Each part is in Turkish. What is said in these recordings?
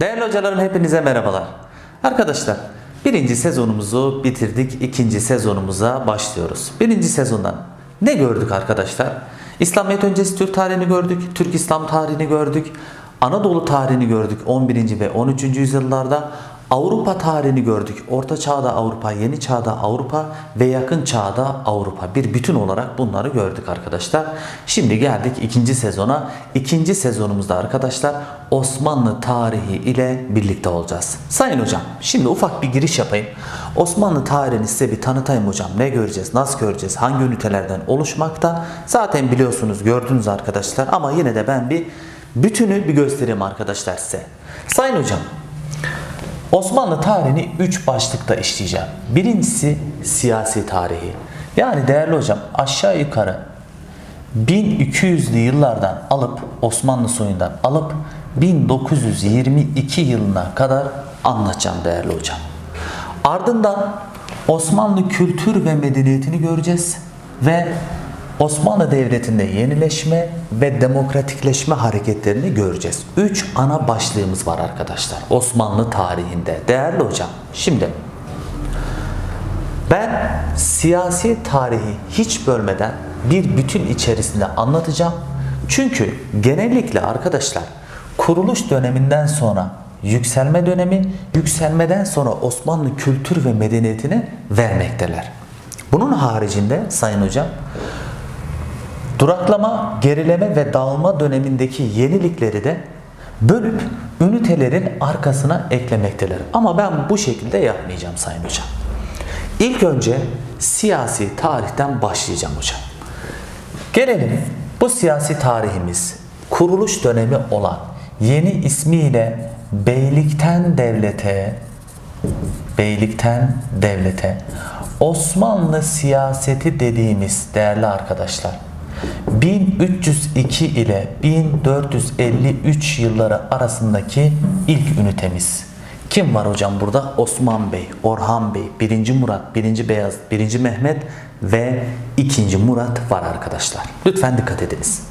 Değerli hocalarım hepinize merhabalar. Arkadaşlar birinci sezonumuzu bitirdik. ikinci sezonumuza başlıyoruz. Birinci sezondan ne gördük arkadaşlar? İslamiyet öncesi Türk tarihini gördük. Türk İslam tarihini gördük. Anadolu tarihini gördük 11. ve 13. yüzyıllarda. Avrupa tarihini gördük. Orta çağda Avrupa, yeni çağda Avrupa ve yakın çağda Avrupa. Bir bütün olarak bunları gördük arkadaşlar. Şimdi geldik ikinci sezona. İkinci sezonumuzda arkadaşlar Osmanlı tarihi ile birlikte olacağız. Sayın hocam şimdi ufak bir giriş yapayım. Osmanlı tarihini size bir tanıtayım hocam. Ne göreceğiz, nasıl göreceğiz, hangi ünitelerden oluşmakta. Zaten biliyorsunuz gördünüz arkadaşlar ama yine de ben bir bütünü bir göstereyim arkadaşlar size. Sayın hocam Osmanlı tarihini 3 başlıkta işleyeceğim. Birincisi siyasi tarihi. Yani değerli hocam aşağı yukarı 1200'lü yıllardan alıp Osmanlı soyundan alıp 1922 yılına kadar anlatacağım değerli hocam. Ardından Osmanlı kültür ve medeniyetini göreceğiz ve Osmanlı Devleti'nde yenileşme ve demokratikleşme hareketlerini göreceğiz. Üç ana başlığımız var arkadaşlar Osmanlı tarihinde. Değerli hocam şimdi ben siyasi tarihi hiç bölmeden bir bütün içerisinde anlatacağım. Çünkü genellikle arkadaşlar kuruluş döneminden sonra yükselme dönemi, yükselmeden sonra Osmanlı kültür ve medeniyetini vermekteler. Bunun haricinde sayın hocam Duraklama, gerileme ve dağılma dönemindeki yenilikleri de bölüp ünitelerin arkasına eklemekteler. Ama ben bu şekilde yapmayacağım Sayın Hocam. İlk önce siyasi tarihten başlayacağım hocam. Gelelim bu siyasi tarihimiz kuruluş dönemi olan yeni ismiyle Beylikten Devlete Beylikten Devlete Osmanlı siyaseti dediğimiz değerli arkadaşlar 1302 ile 1453 yılları arasındaki ilk ünitemiz. Kim var hocam burada? Osman Bey, Orhan Bey, 1. Murat, 1. Beyaz, 1. Mehmet ve 2. Murat var arkadaşlar. Lütfen dikkat ediniz.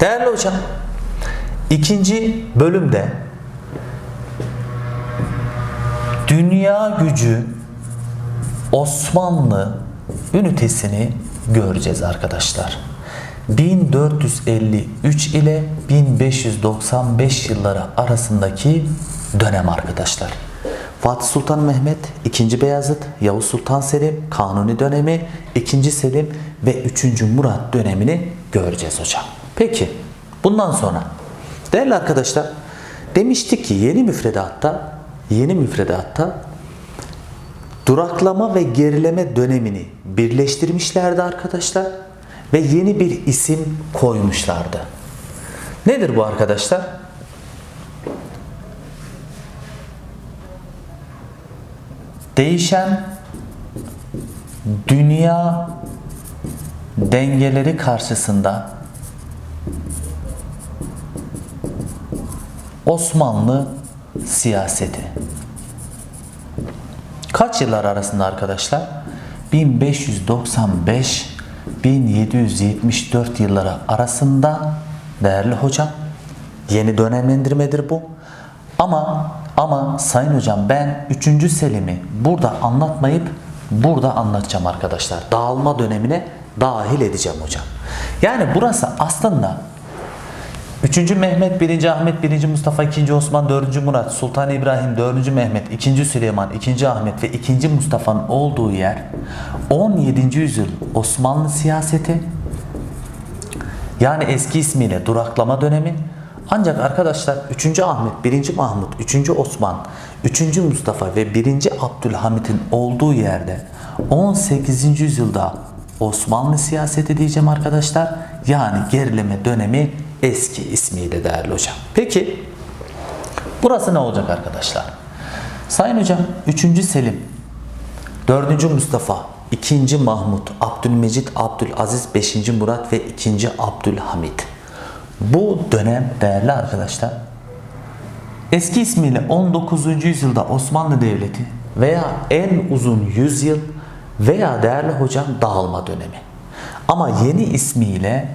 Değerli hocam, ikinci bölümde dünya gücü Osmanlı ünitesini göreceğiz arkadaşlar. 1453 ile 1595 yılları arasındaki dönem arkadaşlar. Fatih Sultan Mehmet, 2. Beyazıt, Yavuz Sultan Selim, Kanuni dönemi, 2. Selim ve 3. Murat dönemini göreceğiz hocam. Peki bundan sonra değerli arkadaşlar demiştik ki yeni müfredatta yeni müfredatta duraklama ve gerileme dönemini birleştirmişlerdi arkadaşlar ve yeni bir isim koymuşlardı. Nedir bu arkadaşlar? Değişen dünya dengeleri karşısında Osmanlı siyaseti. Kaç yıllar arasında arkadaşlar? 1595 1774 yılları arasında değerli hocam yeni dönemlendirmedir bu. Ama ama sayın hocam ben 3. Selim'i burada anlatmayıp burada anlatacağım arkadaşlar. Dağılma dönemine dahil edeceğim hocam. Yani burası aslında 3. Mehmet, 1. Ahmet, 1. Mustafa, 2. Osman, 4. Murat, Sultan İbrahim, 4. Mehmet, 2. Süleyman, 2. Ahmet ve 2. Mustafa'nın olduğu yer 17. yüzyıl Osmanlı siyaseti yani eski ismiyle duraklama dönemi ancak arkadaşlar 3. Ahmet, 1. Mahmut, 3. Osman, 3. Mustafa ve 1. Abdülhamit'in olduğu yerde 18. yüzyılda Osmanlı siyaseti diyeceğim arkadaşlar. Yani gerileme dönemi eski ismiyle değerli hocam. Peki burası ne olacak arkadaşlar? Sayın hocam 3. Selim, 4. Mustafa, 2. Mahmut, Abdülmecit, Abdülaziz, 5. Murat ve 2. Abdülhamit. Bu dönem değerli arkadaşlar eski ismiyle 19. yüzyılda Osmanlı Devleti veya en uzun yüzyıl veya değerli hocam dağılma dönemi. Ama yeni ismiyle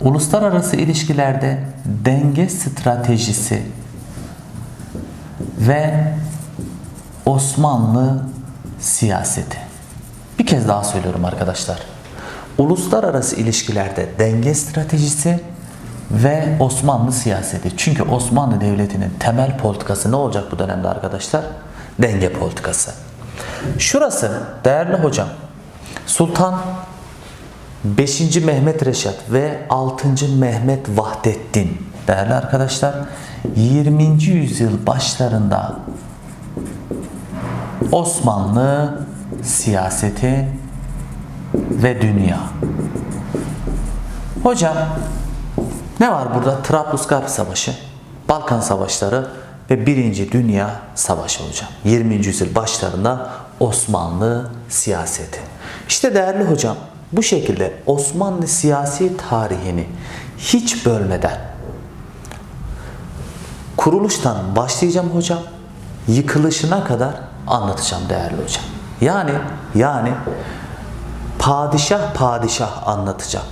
uluslararası ilişkilerde denge stratejisi ve Osmanlı siyaseti. Bir kez daha söylüyorum arkadaşlar. Uluslararası ilişkilerde denge stratejisi ve Osmanlı siyaseti. Çünkü Osmanlı Devleti'nin temel politikası ne olacak bu dönemde arkadaşlar? Denge politikası. Şurası değerli hocam Sultan 5. Mehmet Reşat ve 6. Mehmet Vahdettin değerli arkadaşlar 20. yüzyıl başlarında Osmanlı siyaseti ve dünya. Hocam ne var burada? Trablusgarp Savaşı, Balkan Savaşları ve Birinci Dünya Savaşı hocam. 20. yüzyıl başlarında Osmanlı siyaseti. İşte değerli hocam bu şekilde Osmanlı siyasi tarihini hiç bölmeden kuruluştan başlayacağım hocam. Yıkılışına kadar anlatacağım değerli hocam. Yani yani padişah padişah anlatacağım.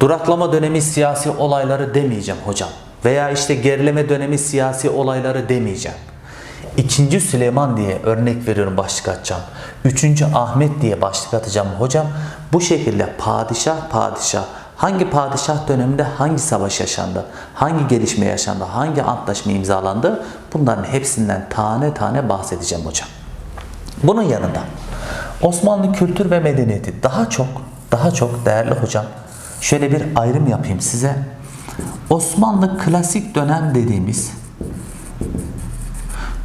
Duraklama dönemi siyasi olayları demeyeceğim hocam. Veya işte gerileme dönemi siyasi olayları demeyeceğim. İkinci Süleyman diye örnek veriyorum başlık atacağım. Üçüncü Ahmet diye başlık atacağım hocam. Bu şekilde padişah padişah hangi padişah döneminde hangi savaş yaşandı, hangi gelişme yaşandı, hangi antlaşma imzalandı bunların hepsinden tane tane bahsedeceğim hocam. Bunun yanında Osmanlı kültür ve medeniyeti daha çok daha çok değerli hocam şöyle bir ayrım yapayım size. Osmanlı klasik dönem dediğimiz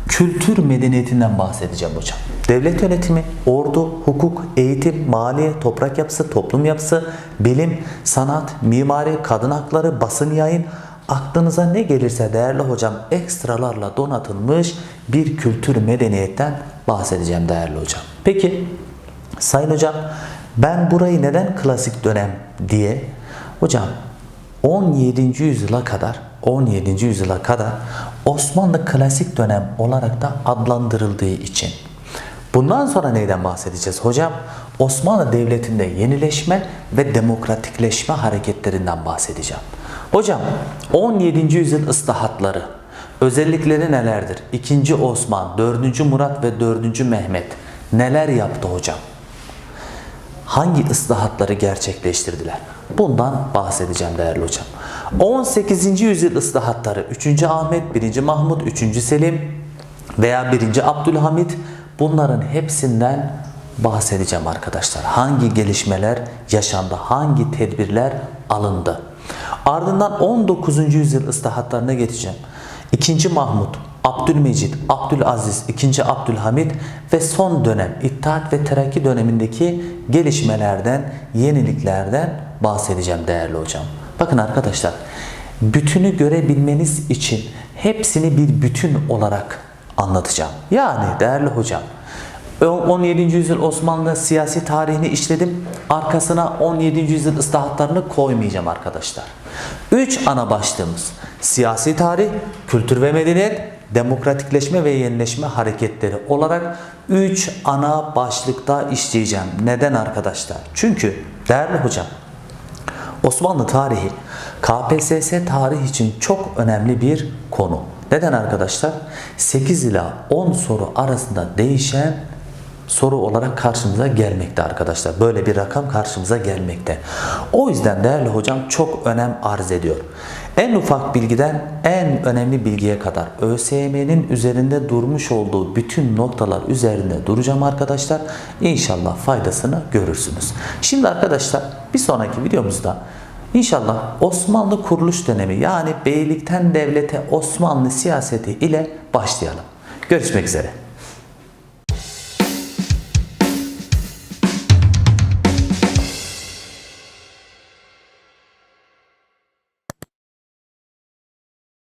kültür medeniyetinden bahsedeceğim hocam. Devlet yönetimi, ordu, hukuk, eğitim, maliye, toprak yapısı, toplum yapısı, bilim, sanat, mimari, kadın hakları, basın yayın, aklınıza ne gelirse değerli hocam ekstralarla donatılmış bir kültür medeniyetten bahsedeceğim değerli hocam. Peki sayın hocam ben burayı neden klasik dönem diye hocam 17. yüzyıla kadar 17. yüzyıla kadar Osmanlı klasik dönem olarak da adlandırıldığı için. Bundan sonra neyden bahsedeceğiz hocam? Osmanlı Devleti'nde yenileşme ve demokratikleşme hareketlerinden bahsedeceğim. Hocam 17. yüzyıl ıslahatları özellikleri nelerdir? 2. Osman, 4. Murat ve 4. Mehmet neler yaptı hocam? Hangi ıslahatları gerçekleştirdiler? Bundan bahsedeceğim değerli hocam. 18. yüzyıl ıslahatları 3. Ahmet, 1. Mahmut, 3. Selim veya 1. Abdülhamit bunların hepsinden bahsedeceğim arkadaşlar. Hangi gelişmeler yaşandı, hangi tedbirler alındı? Ardından 19. yüzyıl ıslahatlarına geçeceğim. 2. Mahmut, Abdülmecid, Abdülaziz, 2. Abdülhamit ve son dönem İttihat ve Terakki dönemindeki gelişmelerden, yeniliklerden bahsedeceğim değerli hocam. Bakın arkadaşlar, bütünü görebilmeniz için hepsini bir bütün olarak anlatacağım. Yani değerli hocam, 17. yüzyıl Osmanlı siyasi tarihini işledim. Arkasına 17. yüzyıl ıslahatlarını koymayacağım arkadaşlar. 3 ana başlığımız. Siyasi tarih, kültür ve medeniyet, demokratikleşme ve yenileşme hareketleri olarak 3 ana başlıkta işleyeceğim. Neden arkadaşlar? Çünkü değerli hocam Osmanlı tarihi KPSS tarih için çok önemli bir konu. Neden arkadaşlar? 8 ila 10 soru arasında değişen soru olarak karşımıza gelmekte arkadaşlar. Böyle bir rakam karşımıza gelmekte. O yüzden değerli hocam çok önem arz ediyor. En ufak bilgiden en önemli bilgiye kadar ÖSYM'nin üzerinde durmuş olduğu bütün noktalar üzerinde duracağım arkadaşlar. İnşallah faydasını görürsünüz. Şimdi arkadaşlar bir sonraki videomuzda İnşallah Osmanlı kuruluş dönemi yani beylikten devlete Osmanlı siyaseti ile başlayalım. Görüşmek üzere.